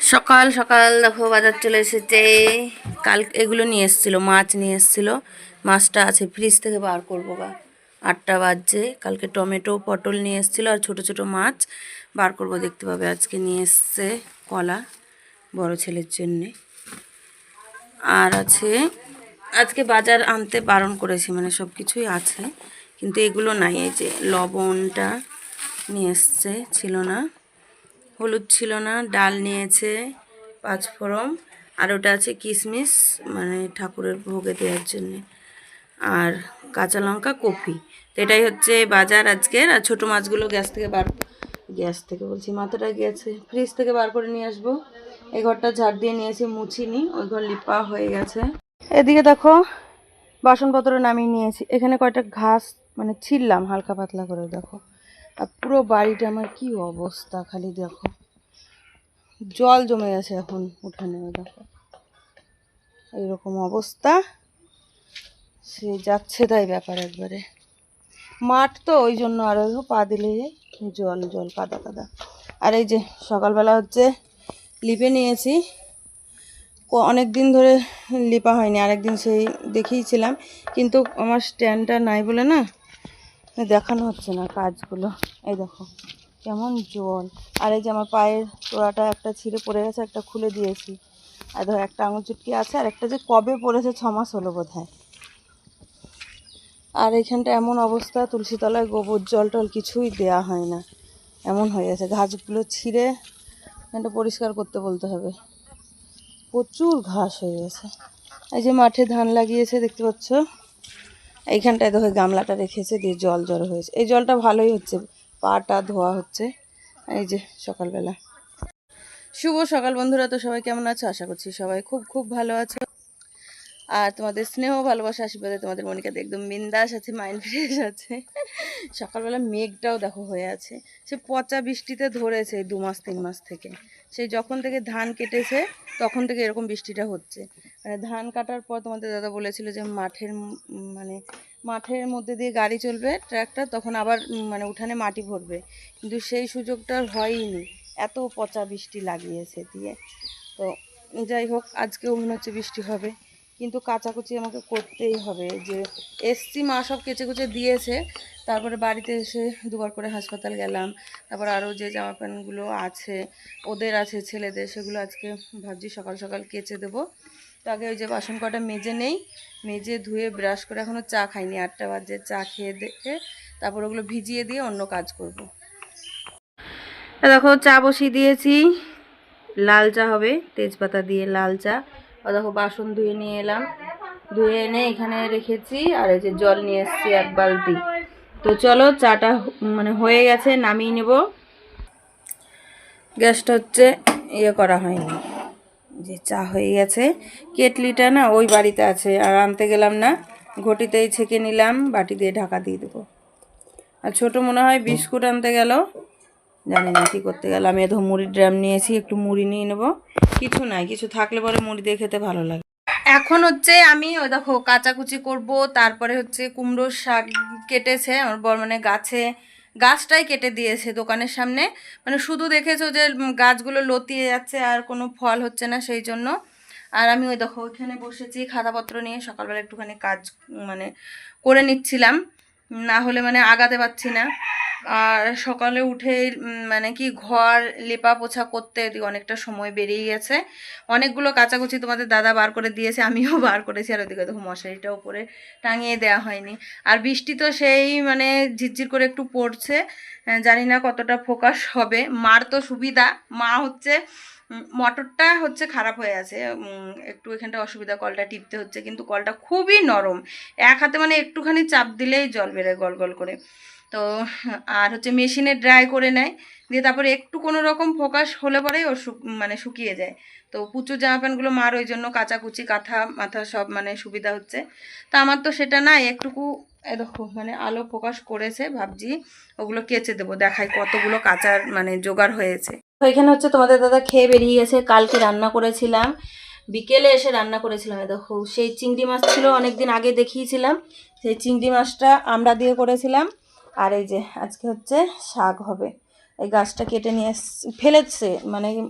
সকাল সকাল দেখো বাজার চলে এসেছে। কাল এগুলো নিয়ে এসেছিল, মাছ নিয়ে এসেছিল। মাছটা আছে ফ্রিজ থেকে বার করব বা আটটা বাজছে। কালকে টমেটো, পটল নিয়ে এসেছিল আর ছোট ছোট মাছ। বার করব, দেখতে পাবে আজকে নিয়ে এসছে কলা বড় ছেলের জন্যে। আর আছে, আজকে বাজার আনতে বারণ করেছি মানে সব কিছুই আছে। কিন্তু এগুলো নাই, এই যে লবণটা নিয়ে এসছে, ছিল না। হলুদ ছিল না, ডাল নিয়েছে, পাঁচ পাঁচফোড়ন আর ওটা আছে কিশমিশ মানে ঠাকুরের ভোগে দেওয়ার জন্যে। আর কাঁচা লঙ্কা কফি তো এটাই হচ্ছে বাজার আজকের, আর ছোটো মাছগুলো গ্যাস থেকে বার গ্যাস থেকে বলছি, মাথাটা গেছে। ফ্রিজ থেকে বার করে নিয়ে আসব। এই ঘরটা ঝাড় দিয়ে নিয়েছি, মুছিনি, ওই ঘর লিপা হয়ে গেছে। এদিকে দেখো, বাসনপত্র নামিয়ে নিয়েছি। এখানে কয়টা ঘাস মানে ছিললাম হালকা পাতলা করে, দেখো। আর পুরো বাড়িটা আমার কি অবস্থা খালি দেখো। জল জমে গেছে এখন উঠানে দেখো। এইরকম অবস্থা। সে যাচ্ছে তাই ব্যাপার একবারে। মাঠ তো, ওই জন্য আর ওই পা দিলে জল জল, কাদা কাদা। আর এই যে সকালবেলা হচ্ছে লিপে নিয়েছি। অনেক দিন ধরে লিপা হয়নি, আরেকদিন সেই দেখিয়েছিলাম কিন্তু আমার স্ট্যান্ডটা নাই বলে না দেখানো হচ্ছে না কাজগুলো। এই দেখো, কেমন জল। আর এই যে আমার পায়ের তোড়াটা একটা ছিঁড়ে পড়ে গেছে, একটা খুলে দিয়েছি। আর ধর, একটা আঙুল চুটকি আছে, আর একটা যে কবে পড়েছে, ছ মাস হলো বোধ হয় আর এখানটা এমন অবস্থা তুলসী তলায় গোবর, জল টল কিছুই দেয়া হয় না। এমন হয়ে গেছে, ঘাসগুলো ছিঁড়ে এখানটা পরিষ্কার করতে বলতে হবে। প্রচুর ঘাস হয়ে গেছে। এই যে মাঠে ধান লাগিয়েছে, দেখতে পাচ্ছ? এইখানটায় দেখো গামলাটা রেখেছে দিয়ে জল জড়ো হয়েছে। এই জলটা ভালোই হচ্ছে, পাটা ধোয়া হচ্ছে। এই যে সকালবেলা। শুভ সকাল বন্ধুরা, তো সবাই কেমন আছো? আশা করছি সবাই খুব খুব ভালো আছো। আর তোমাদের স্নেহ ভালোবাসা আশীর্বাদে তোমাদের মনিকাতে একদম বিন্দাস আছে মাইন্ড ফ্রেশ আছে। সকালবেলা মেঘটাও দেখো হয়ে আছে। সে পচা বৃষ্টিতে ধরেছে দু মাস, তিন মাস থেকে। সেই যখন থেকে ধান কেটেছে, তখন থেকে এরকম বৃষ্টিটা হচ্ছে। মানে ধান কাটার পর তোমাদের দাদা বলেছিল যে মাঠের মানে মাঠের মধ্যে দিয়ে গাড়ি চলবে ট্র্যাক্টর তখন আবার মানে উঠানে মাটি ভরবে। কিন্তু সেই সুযোগটা হয়নি। এত পচা বৃষ্টি লাগিয়েছে দিয়ে। তো যাই হোক আজকেও মনে হচ্ছে বৃষ্টি হবে। কিন্তু কাচাকুচি আমাকে করতেই হবে। যে এসছি মা সব কেচে কুচে দিয়েছে, তারপরে বাড়িতে এসে দুবার করে হাসপাতাল গেলাম। তারপর আরও যে জামা প্যান্টগুলো আছে, ওদের আছে, ছেলেদের, সেগুলো আজকে ভাবছি সকাল সকাল কেচে দেবো। তো আগে ওই যে বাসন কটা মেজে নেই, মেজে ধুয়ে ব্রাশ করে এখনও চা খাইনি। আটটা বাজে, চা খেয়ে দেখে তারপর ওগুলো ভিজিয়ে দিয়ে অন্য কাজ করব। দেখো, চা বসিয়ে দিয়েছি। লাল চা হবে, তেজপাতা দিয়ে লাল চা। ও দেখো বাসন ধুয়ে নিয়ে এলাম। ধুয়ে এনে এখানে রেখেছি, আর এই যে জল নিয়ে এসেছি এক বালতি। তো চলো চাটা মানে হয়ে গেছে, নামিয়ে নেব। গ্যাসটা হচ্ছে ইয়ে করা হয়নি। যে চা হয়ে গেছে। কেটলিটা না ওই বাড়িতে আছে, আর আনতে গেলাম না। ঘটিতেই ছেঁকে নিলাম, বাটি দিয়ে ঢাকা দিয়ে দেবো। আর ছোট মনে হয় বিস্কুট আনতে গেল। জানি না কী করতে গেল। আমি এত মুড়ির ড্রাম নিয়েছি, একটু মুড়ি নিয়ে নেব। কিছু নাই, কিছু থাকলে পরে মুড়ি দিয়ে খেতে ভালো লাগে। এখন হচ্ছে আমি ওই দেখো কাচাকুচি করব, তারপরে হচ্ছে কুমড়োর শাক কেটেছে, আমার মানে গাছে, গাছটাই কেটে দিয়েছে দোকানের সামনে। মানে শুধু দেখেছ যে গাছগুলো লতিয়ে যাচ্ছে আর কোনো ফল হচ্ছে না সেই জন্য। আর আমি ওই দেখো ওইখানে বসেছি, খাতাপত্র নিয়ে সকালবেলা একটুখানি কাজ মানে করে নিচ্ছিলাম। না হলে মানে আগাতে পারছি না। আর সকালে উঠে মানে কি ঘর লেপা পোছা করতে অনেকটা সময় বেরিয়ে গেছে। অনেকগুলো কাচাকুচি তোমাদের দাদা বার করে দিয়েছে, আমিও বার করেছি আর ওদিকে দেখো মশারিটা উপরে টাঙিয়ে দেওয়া হয়নি। আর বৃষ্টি তো সেই মানে ঝিরঝির করে একটু পড়ছে জানি না কতটা ফোকাস হবে। মার তো সুবিধা, মা হচ্ছে মোটরটা হচ্ছে খারাপ হয়ে আছে একটু এখানটা অসুবিধা, কলটা টিপতে হচ্ছে, কিন্তু কলটা খুবই নরম। এক হাতে মানে একটুখানি চাপ দিলেই জল বেরোয় গল গল করে। তো আর হচ্ছে মেশিনে ড্রাই করে নেয়। দিয়ে তারপরে একটু কোনো রকম ফোকাস হলে পরেই ও মানে শুকিয়ে যায়। তো পুচু জামা প্যান্টগুলো মার ওই জন্য কাচাকুচি, কাঁথা, মাথা সব মানে সুবিধা হচ্ছে। তা আমার তো সেটা না একটুকু এ দেখো মানে আলো ফোকাস করেছে, ভাবছি ওগুলো কেচে দেবো, দেখাই কতগুলো কাচার মানে জোগাড় হয়েছে। তো এখানে হচ্ছে তোমাদের দাদা খেয়ে বেরিয়ে গেছে, কালকে রান্না করেছিলাম। বিকেলে এসে রান্না করেছিলাম দেখো, সেই চিংড়ি মাছ ছিল অনেক দিন আগে দেখিয়েছিলাম। সেই চিংড়ি মাছটা আমরা দিয়ে করেছিলাম। আর এই যে আজকে হচ্ছে শাক হবে। এই গাছটা কেটে নিয়ে ফেলেছে মানে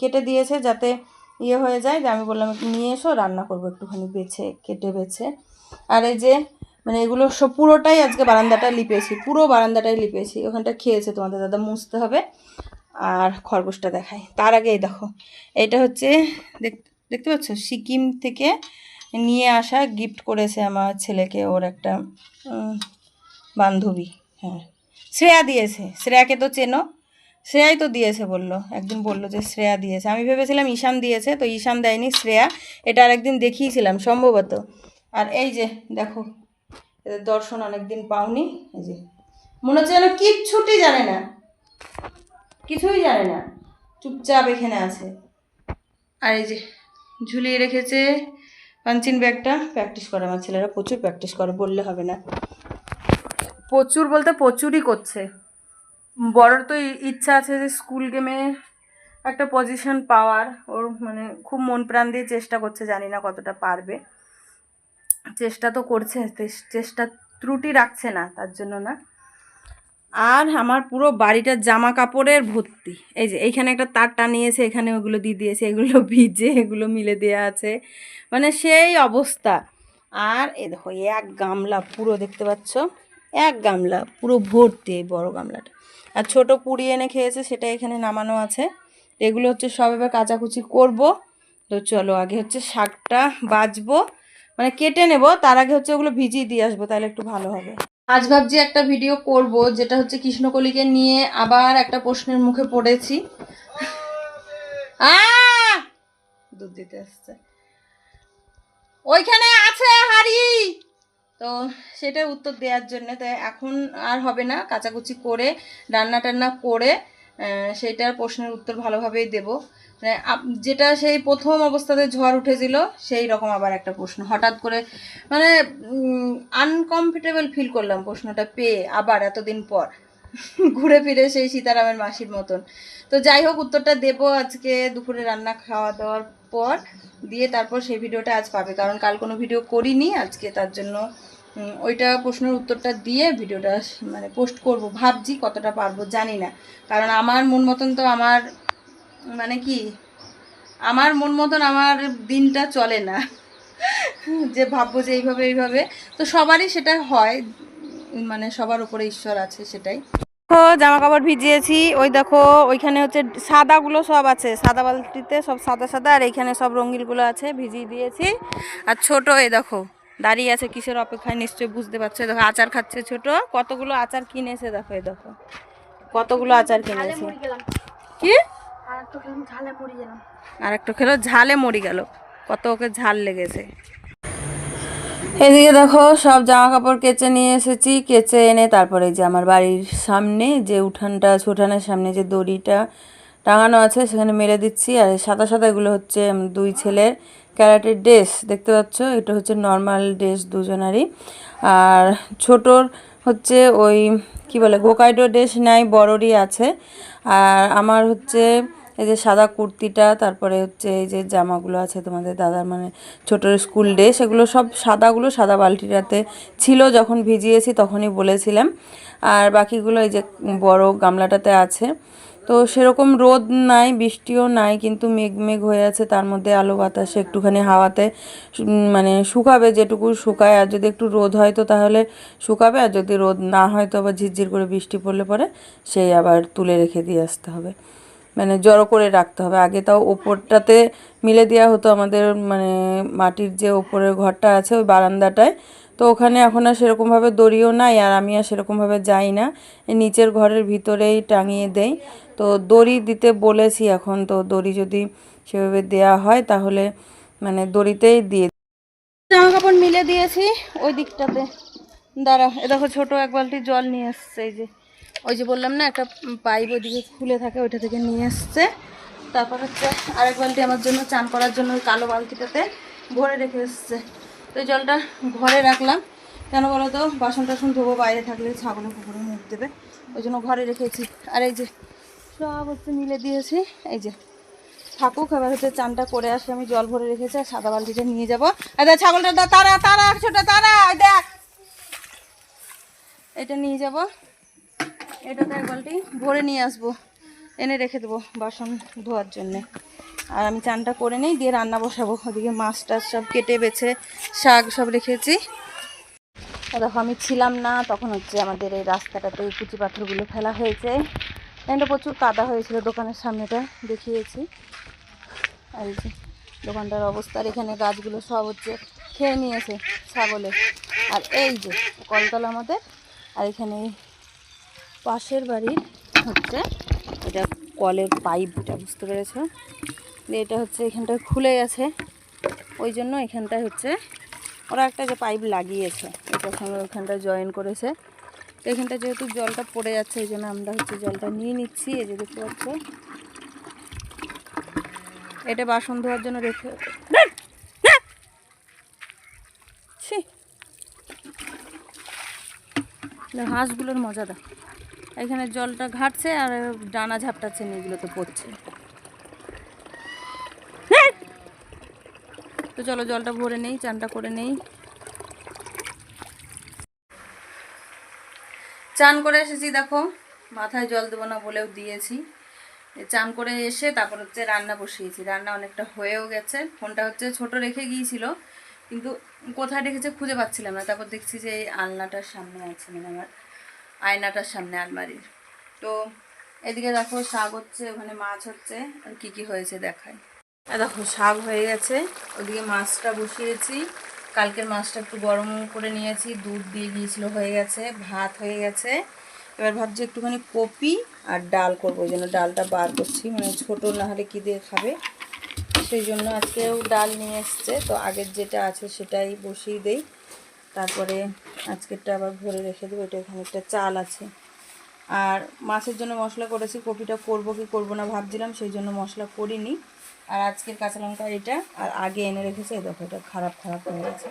কেটে দিয়েছে যাতে ইয়ে হয়ে যায়। যে আমি বললাম একটু নিয়ে এসো, রান্না করব একটুখানি বেছে, কেটে বেছে। আর এই যে মানে এগুলো সব পুরোটাই আজকে বারান্দাটা লিপেছি, পুরো বারান্দাটাই লিপেছি। ওখানটা খেয়েছে তোমাদের দাদা, মুছতে হবে। আর খরগোশটা দেখাই। তার আগে এই দেখো এটা হচ্ছে দেখ- দেখতে পাচ্ছ? সিকিম থেকে নিয়ে আসা গিফট করেছে আমার ছেলেকে ওর একটা বান্ধবী হ্যাঁ। শ্রেয়া দিয়েছে, শ্রেয়াকে তো চেনো। শ্রেয়াই তো দিয়েছে বলল, একদিন বলল যে শ্রেয়া দিয়েছে। আমি ভেবেছিলাম ঈশান দিয়েছে, তো ঈশান দেয়নি শ্রেয়া। এটা আর একদিন দেখিয়েছিলাম, সম্ভবত। আর এই যে, দেখো, এদের দর্শন অনেকদিন পাওনি, এই যে। মনে হচ্ছে যেন কিচ্ছুটি জানে না। কিছুই জানে না। চুপচাপ এখানে আছে। আর এই যে, ঝুলিয়ে রেখেছে পাঞ্চিন ব্যাগটা। প্র্যাকটিস করে আমার ছেলেরা, প্রচুর প্র্যাকটিস করে, বললে হবে না। প্রচুর বলতে প্রচুরই করছে। বড়র তো ইচ্ছা আছে যে স্কুল গেমে একটা পজিশন পাওয়ার। ওর মানে খুব মন প্রাণ দিয়ে চেষ্টা করছে, জানি না কতটা পারবে। চেষ্টা তো করছে চেষ্টা ত্রুটি রাখছে না, তার জন্য না। আর আমার পুরো বাড়িটা জামা কাপড়ের ভর্তি। এই যে এইখানে একটা তার টানিয়েছে, এখানে ওগুলো দিয়ে দিয়েছে, এগুলো ভিজে, এগুলো মিলে দেওয়া আছে। মানে সেই অবস্থা। আর এ দেখো এক গামলা পুরো দেখতে পাচ্ছ। এক গামলা, পুরো ভর্তি এই বড় গামলাটা। আর ছোট পুরি এনে খেয়েছে, সেটা এখানে নামানো আছে। এগুলো হচ্ছে সব এবার কাচাকুচি করব। তো চলো, আগে হচ্ছে শাকটা বাজবো। মানে কেটে নেব, তার আগে হচ্ছে ওগুলো ভিজিয়ে দিয়ে আসব, তাহলে একটু ভালো হবে। আজ ভাবছি একটা ভিডিও করব, যেটা হচ্ছে কৃষ্ণকলিকে নিয়ে আবার একটা প্রশ্নের মুখে পড়েছি! দুধ দিতে আসছে ওইখানে আছে, হাড়ি! তো সেটার উত্তর দেওয়ার জন্য। তো এখন আর হবে না কাচাকুচি করে রান্না টান্না করে আহ, সেইটার প্রশ্নের উত্তর ভালোভাবেই দেব। মানে যেটা সেই প্রথম অবস্থাতে ঝড় উঠেছিল সেই রকম আবার একটা প্রশ্ন। হঠাৎ করে মানে আনকমফর্টেবল ফিল করলাম প্রশ্নটা পেয়ে আবার এতদিন পর। ঘুরে ফিরে সেই সীতারামের মাসির মতন। তো যাই হোক উত্তরটা দেব আজকে। দুপুরে রান্না খাওয়া দাওয়ার পর দিয়ে তারপর সেই ভিডিওটা আজ পাবে। কারণ কাল কোনো ভিডিও করিনি, আজকে তার জন্য ওইটা প্রশ্নের উত্তরটা দিয়ে ভিডিওটা মানে পোস্ট করব। ভাবছি কতটা পারব, জানি না। কারণ আমার মন মতন তো আমার মানে কি, আমার মন মতন আমার দিনটা চলে না। যে ভাববো যে এইভাবে এইভাবে। তো সবারই সেটা হয় মানে সবার উপরে ঈশ্বর আছে সেটাই। দেখো জামা কাপড় ভিজিয়েছি। ওই দেখো ওইখানে হচ্ছে সাদাগুলো সব আছে। সাদা বালতিতে সব সাদা সাদা আর এইখানে সব রঙিলগুলো আছে ভিজিয়ে দিয়েছি। আর ছোট এই দেখো দাঁড়িয়ে আছে কিসের অপেক্ষায় নিশ্চয়ই বুঝতে পারছ? দেখো আচার খাচ্ছে ছোট। কতগুলো আচার কিনেছে দেখো এই দেখো। কতগুলো আচার কিনেছে। কি? আর একটা খেলো ঝালে মরি গেল। কত ওকে ঝাল লেগেছে। এদিকে দেখো সব জামা কাপড় কেচে নিয়ে এসেছি। কেচে এনে তারপরে যে আমার বাড়ির সামনে যে উঠানটা আছে, উঠানের সামনে যে দড়িটা টাঙানো আছে সেখানে মেরে দিচ্ছি। আর সাদা সাদা এগুলো হচ্ছে দুই ছেলের ক্যারাটের ড্রেস দেখতে পাচ্ছ? এটা হচ্ছে নর্মাল ড্রেস দুজনারই। আর ছোটোর হচ্ছে ওই কি বলে গোকাইডো ড্রেস নাই বড়রই আছে। আর আমার হচ্ছে এই যে সাদা কুর্তিটা, তারপরে হচ্ছে এই যে জামাগুলো আছে তোমাদের দাদার মানে ছোটোর স্কুল ডে সেগুলো সব সাদাগুলো, সাদা বালতিটাতে ছিল যখন ভিজিয়েছি তখনই বলেছিলাম। আর বাকিগুলো এই যে বড় গামলাটাতে আছে। তো সেরকম রোদ নাই, বৃষ্টিও নাই, কিন্তু মেঘ মেঘ হয়ে আছে, তার মধ্যে আলো বাতাসে একটুখানি হাওয়াতে মানে শুকাবে যেটুকু শুকায়। আর যদি একটু রোদ হয় তো তাহলে শুকাবে, আর যদি রোদ না হয় তো আবার ঝিরঝির করে বৃষ্টি পড়লে পরে সেই আবার তুলে রেখে দিয়ে আসতে হবে। মানে জড়ো করে রাখতে হবে। আগে তাও ওপরটাতে মিলে দেওয়া হতো আমাদের মানে মাটির যে ওপরের ঘরটা আছে ওই বারান্দাটায়। তো ওখানে এখন আর সেরকমভাবে দড়িও নাই আর আমি আর সেরকমভাবে যাই না। নিচের ঘরের ভিতরেই টাঙিয়ে দেই। তো দড়ি দিতে বলেছি এখন, তো দড়ি যদি সেভাবে দেয়া হয় তাহলে মানে দড়িতেই দিয়ে জামা কাপড় মিলে দিয়েছি ওই দিকটাতে। দাঁড়া, এ দেখো ছোটো এক বালতি জল নিয়ে এসছে, এই যে। ওই যে বললাম না, একটা পাইপ ওইদিকে খুলে থাকে, ওইটা থেকে নিয়ে এসছে তারপর হচ্ছে আরেক বালতি আমার জন্য চান করার জন্য ওই কালো বালতিটাতে ভরে রেখে এসছে। তো জলটা ঘরে রাখলাম। কেন বলো তো, বাসন টাসন ধোবো, বাইরে থাকলে ছাগলের পুকুরে মুখ দেবে। ওই জন্য ঘরে রেখেছি। আর এই যে সব হচ্ছে মিলে দিয়েছি। এই যে থাকুক, এবার হচ্ছে চানটা করে আসলে আমি জল ভরে রেখেছি আর সাদা বালতিটা নিয়ে যাব। দেখ, ছাগলটা তারা তারা, ছোট, তারা দেখ। এটা নিয়ে যাব। এটাতে এক বালতি। ভরে নিয়ে আসব। এনে রেখে দেবো বাসন ধোয়ার জন্যে। আর আমি চানটা করে নেই, দিয়ে রান্না বসাবো। ওদিকে মাছ টাছ সব কেটে, বেছে, শাক সব রেখেছি। দেখো, আমি ছিলাম না, তখন হচ্ছে আমাদের এই রাস্তাটাতে এই কুচি পাথরগুলো ফেলা হয়েছে। এটা প্রচুর কাদা হয়েছিল দোকানের সামনেটা, দেখিয়েছি। আর এই দোকানটার অবস্থা আর এখানে গাছগুলো সব হচ্ছে খেয়ে নিয়েছে ছাগলে। আর এই যে কলতলা আমাদের, আর এখানে পাশের বাড়ির হচ্ছে এটা কলের পাইপ, এটা বুঝতে পেরেছ? এটা হচ্ছে এখানটায় খুলে গেছে। ওই জন্য এখানটায় হচ্ছে ওরা একটা যে পাইপ লাগিয়েছে এটার সঙ্গে ওখানটায় জয়েন করেছে। তো এখানটা যেহেতু জলটা পড়ে যাচ্ছে, এই জন্য আমরা হচ্ছে জলটা নিয়ে নিচ্ছি, এই যে দেখতে পাচ্ছ। এটা বাসন ধোয়ার জন্য রেখে হাঁসগুলোর মজা এখানে জলটা ঘাটছে আর ডানা ঝাপটাচ্ছে এগুলোতে পড়ছে। তো চলো জলটা ভরে নেই, চানটা করে নেই। চান করে এসেছি, দেখো। মাথায় জল দেবো না বলেও দিয়েছি। চান করে এসে তারপর হচ্ছে রান্না বসিয়েছি। রান্না অনেকটা হয়েও গেছে। ফোনটা হচ্ছে ছোট রেখে গিয়েছিল, কিন্তু কোথায় রেখেছে খুঁজে পাচ্ছিলাম না। তারপর দেখছি যে এই আলনাটার সামনে আছে মানে আমার আয়নাটার সামনে আলমারির। তো এদিকে দেখো শাক হচ্ছে, ওখানে মাছ হচ্ছে, আর কি কি হয়েছে দেখায় দেখো শাক হয়ে গেছে, ওদিকে মাছটা বসিয়েছি। কালকের মাছটা একটু গরম করে নিয়েছি, দুধ দিয়ে গিয়েছিল হয়ে গেছে, ভাত হয়ে গেছে। এবার ভাবছি একটুখানি কপি আর ডাল করব, ওই জন্য ডালটা বার করছি মানে ছোটো না হলে কী দিয়ে খাবে? সেই জন্য আজকেও ডাল নিয়ে এসছে, তো আগের যেটা আছে সেটাই বসিয়ে দেই। তারপরে আজকেরটা আবার ভরে রেখে দেবো, এটা এখানে একটা চাল আছে। আর মাছের জন্য মশলা করেছি, কপিটা করব কি করব না ভাবছিলাম, সেই জন্য মশলা করিনি। আর আজকের কাঁচা লঙ্কা এটা, আর আগে এনে রেখেছে, এই দেখো এটা খারাপ খারাপ হয়ে গেছে।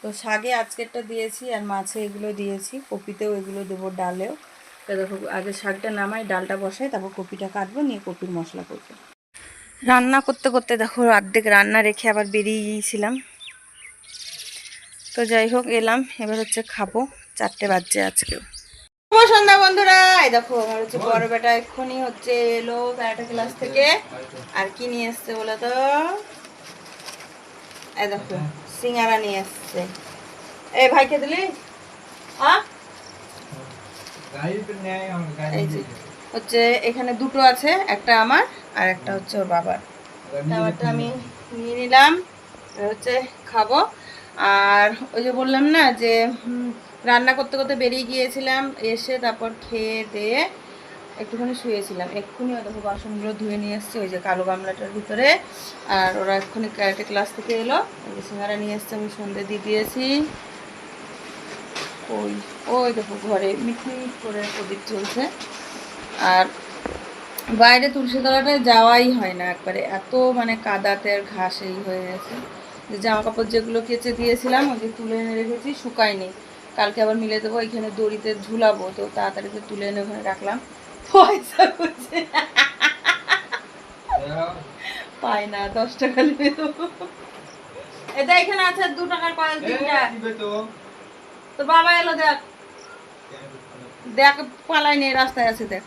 তো শাগে আজকেরটা দিয়েছি, আর মাছে এগুলো দিয়েছি, কপিতেও এগুলো দেবো ডালেও। তো দেখো, আগে শাকটা নামাই, ডালটা বসাই, তারপর কপিটা কাটবো, নিয়ে কপির মশলা করব। রান্না করতে করতে দেখো, অর্ধেক রান্না রেখে আবার বেরিয়ে গিয়েছিলাম তো যাই হোক, এলাম। এবার হচ্ছে খাব। চারটে বাজছে আজকেও। শুভ সন্ধ্যা বন্ধুরা। এই দেখো, আমার হচ্ছে বড় বেটা এক্ষুনি হচ্ছে এলো ক্যারাটে ক্লাস থেকে। আর কি নিয়ে এসছে বলো তো? এই দেখো, সিঙ্গারা নিয়ে এসছে। এই ভাই কে দিলি? এই যে, হচ্ছে এখানে দুটো আছে, একটা আমার আর একটা হচ্ছে ওর বাবার। আমারটা আমি নিয়ে নিলাম। হচ্ছে খাব। আর ওই যে বললাম না যে রান্না করতে করতে বেরিয়ে গিয়েছিলাম, এসে তারপর খেয়ে দিয়ে একটুখানি শুয়েছিলাম। এক্ষুনি দেখো বাসনগুলো ধুয়ে নিয়ে এসছে, ওই যে কালো গামলাটার ভিতরে। আর ওরা এক্ষুনি ক্যারেটে ক্লাস থেকে এলো সিঙ্গারা নিয়ে এসছে, আমি সন্ধে দিয়ে দিয়েছি। ওই ওই দেখো ঘরে মিটমিট করে প্রদীপ চলছে আর বাইরে তুলসী তলাটায় যাওয়াই হয় না একবারে, এত মানে কাদাতে আর ঘাস এই হয়ে গেছে। যে জামা কাপড় যেগুলো কেচে দিয়েছিলাম ওই যে তুলে এনে রেখেছি শুকায়নি। কালকে আবার মিলে দেবো এখানে দড়িতে ঝুলাবো তো তাড়াতাড়ি তুলে এনে ওখানে রাখলাম। পয়সা করছে পাই না দশ টাকা নিয়ে দেবো এটা এখানে আছে দু টাকার কয়েক তো। বাবা এলো দেখ। দেখ পালাই নেই রাস্তায় আছে দেখ।